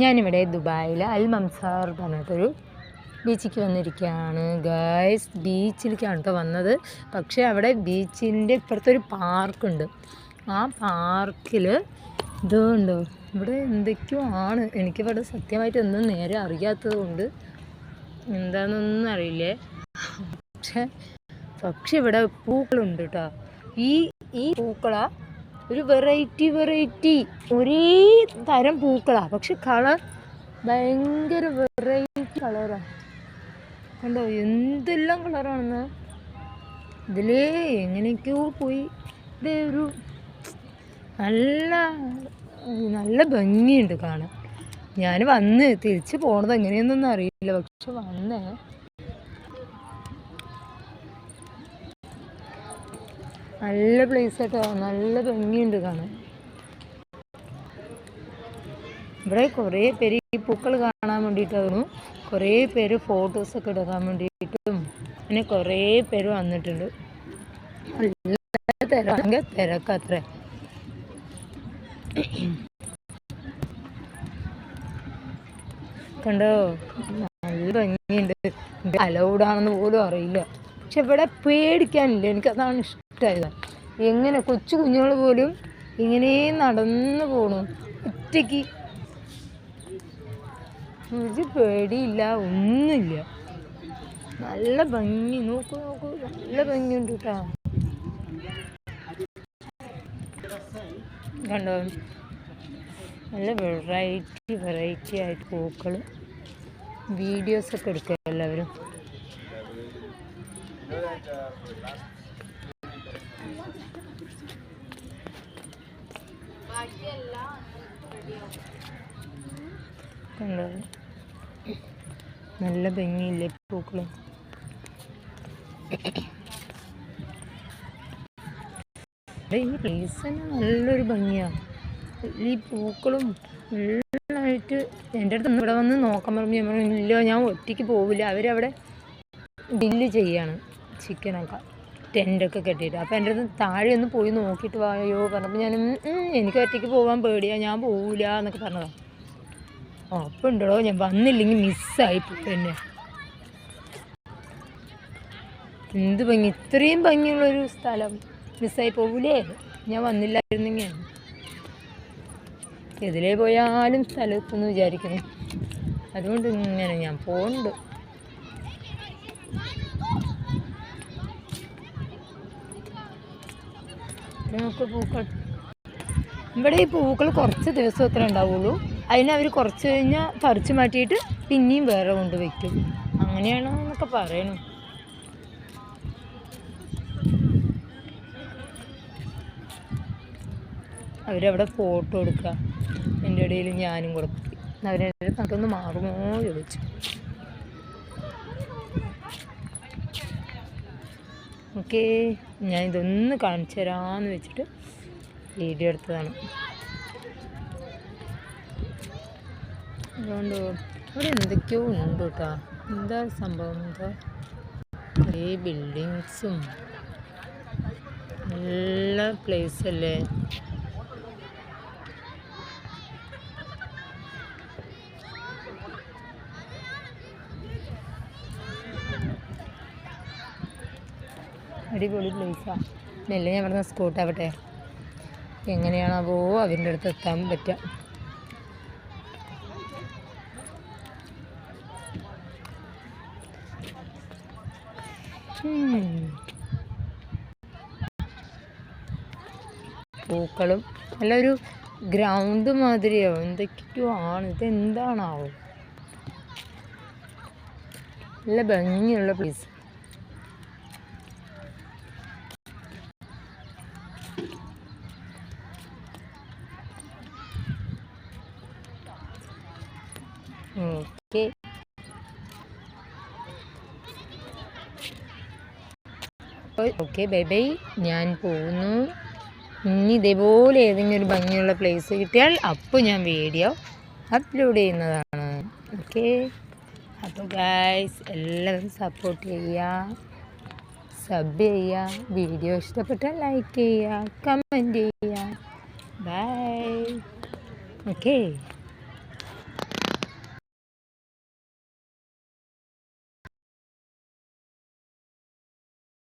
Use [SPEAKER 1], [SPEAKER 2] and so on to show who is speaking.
[SPEAKER 1] ഞാനിവിടെ ദുബായിൽ അൽ മംസാർ പറഞ്ഞിട്ടൊരു ബീച്ചിലേക്ക് വന്നിരിക്കുകയാണ്. ഗായ്സ് ബീച്ചിലേക്കാണ് കേട്ടോ വന്നത്. പക്ഷേ അവിടെ ബീച്ചിന്റെ ഇപ്പുറത്തൊരു പാർക്കുണ്ട്. ആ പാർക്കിൽ ഇതുണ്ടോ ഇവിടെ എന്തൊക്കെയോ ആണ്. എനിക്കിവിടെ സത്യമായിട്ട് ഒന്നും നേരെ അറിയാത്തത് കൊണ്ട് എന്താണെന്നൊന്നും അറിയില്ലേ? പക്ഷേ പക്ഷെ ഇവിടെ പൂക്കളുണ്ട് കേട്ടോ ഈ ഈ പൂക്കളാ ഒരു വെറൈറ്റി വെറൈറ്റി ഒരേ തരം പൂക്കളാ. പക്ഷെ കളർ ഭയങ്കര വെറൈറ്റി കളറാണ് കണ്ടോ? എന്തെല്ലാം കളറാണെന്ന്? ഇതിലേ എങ്ങനെയൊക്കെയോ പോയി. ഇതേ ഒരു നല്ല നല്ല ഭംഗിയുണ്ട് കാണാൻ. ഞാൻ വന്ന് തിരിച്ച് പോണത് എങ്ങനെയെന്നൊന്നും അറിയില്ല. പക്ഷെ വന്നേ നല്ല പ്ലേസ് കേട്ടോ നല്ല ഭംഗിയുണ്ട് കാണാൻ. ഇവിടെ കുറേ പേര് ഈ പൂക്കൾ കാണാൻ വേണ്ടിയിട്ടായിരുന്നു കുറേ പേര് ഫോട്ടോസൊക്കെ എടുക്കാൻ വേണ്ടിയിട്ടും അങ്ങനെ കുറേ പേര് വന്നിട്ടുണ്ട്. നല്ല തിരക്ക് തിരക്കത്രേ കണ്ടോ? നല്ല ഭംഗിയുണ്ട്. അലൗഡാണെന്ന് പോലും അറിയില്ല. പക്ഷെ ഇവിടെ പേടിക്കാനില്ല. എനിക്കതാണ് ഇഷ്ടമായത്. എങ്ങനെ കൊച്ചു കുഞ്ഞുങ്ങൾ പോലും ഇങ്ങനെ നടന്നു പോണു. ഒറ്റയ്ക്ക്. ഒരു പേടിയില്ല ഒന്നുമില്ല. നല്ല ഭംഗി. നോക്കൂ നോക്കൂ. നല്ല ഭംഗിയുണ്ട് കേട്ടോ കണ്ടോ? നല്ല വെറൈറ്റി വെറൈറ്റി ആയിട്ട് പൂക്കൾ വീഡിയോസൊക്കെ എടുക്കുക എല്ലാവരും. കണ്ടോ? നല്ല ഭംഗിയില്ലേ പൂക്കളും? ഈ പ്ലേസ് തന്നെ നല്ലൊരു ഭംഗിയാണ് ഈ പൂക്കളും ഫുള്ളായിട്ട് എന്റെ അടുത്ത് ഇവിടെ വന്ന് നോക്കാൻ പറഞ്ഞു. ഞാൻ പറഞ്ഞു ഇല്ല ഞാൻ ഒറ്റയ്ക്ക് പോവില്ല. അവരവിടെ ഡില്ല് ചെയ്യാണ്. ചിക്കനൊക്കെ ടെന്റൊക്കെ കെട്ടിയിട്ട്. അപ്പോൾ എന്റെ അടുത്ത് താഴെ ഒന്ന് പോയി നോക്കിയിട്ട് വായോ പറഞ്ഞപ്പോൾ ഞാൻ "ഉം, ഉം, എനിക്ക് ഒറ്റയ്ക്ക് പോകാൻ പേടിയാ ഞാൻ പോവില്ല എന്നൊക്കെ പറഞ്ഞതാണ് അപ്പം ഉണ്ടോ ഞാൻ വന്നില്ലെങ്കിൽ മിസ്സായി പിന്നെ എന്ത് ഭംഗി ഇത്രയും ഭംഗിയുള്ളൊരു സ്ഥലം മിസ്സായി പോവില്ലേ ഞാൻ വന്നില്ലായിരുന്നെങ്കിൽ. എതിലേ പോയാലും സ്ഥലത്തെന്ന് വിചാരിക്കുന്നു. അതുകൊണ്ട് ഇങ്ങനെ ഞാൻ പോകുന്നുണ്ട് നമുക്ക് പൂക്കൾ. ഇവിടെ ഈ പൂക്കൾ കുറച്ച് ദിവസം അത്ര ഉണ്ടാവുള്ളൂ. അതിനവർ കുറച്ച് കഴിഞ്ഞാൽ പറിച്ചു മാറ്റിയിട്ട് പിന്നെയും വേറെ കൊണ്ട് വയ്ക്കും അങ്ങനെയാണോ എന്നൊക്കെ പറയണു. അവരവിടെ ഫോട്ടോ എടുക്കുക എന്റെ ഇടയിൽ ഞാനും കൊടുക്കും അവരെ നമുക്കൊന്ന് മാറുമോ ചോദിച്ചു. ഓക്കെ ഞാൻ ഇതൊന്ന് കാണിച്ചു തരാമെന്ന് വെച്ചിട്ട് വീഡിയോ എടുത്തതാണ്. അതുകൊണ്ട് ഇവിടെ എന്തൊക്കെയോ ഉണ്ട് കേട്ടോ എന്താ സംഭവം? എന്താ? കുറേ ബിൽഡിങ്സും നല്ല പ്ലേസ് അടിപൊളി പ്ലേസാണ് മെല്ലെ ഞാൻ പറഞ്ഞ സ്കൂട്ടാവട്ടെ എങ്ങനെയാണാവോ അതിന്റെ അടുത്ത് എത്താൻ പറ്റുക. പൂക്കളും നല്ലൊരു ഗ്രൗണ്ട് മാതിരിയോ. എന്തൊക്കെയോ ആണ്. ഇത് എന്താണാവോ നല്ല ഭംഗിയുള്ള പ്ലേസ് ഓക്കെ. ഓക്കെ ബൈ ഞാൻ പോകുന്നു. ഇനി ഇതേപോലെ ഏതെങ്കിലും ഒരു ഭംഗിയുള്ള പ്ലേസ് കിട്ടിയാൽ അപ്പോൾ ഞാൻ വീഡിയോ അപ്ലോഡ് ചെയ്യുന്നതാണ്. ഓക്കെ. അപ്പോൾ ഗായ്സ് എല്ലാവരും സപ്പോർട്ട് ചെയ്യുക. സബ് ചെയ്യുക. വീഡിയോ ഇഷ്ടപ്പെട്ടാൽ ലൈക്ക് ചെയ്യുക. കമന്റ് ചെയ്യുക. Bye okay.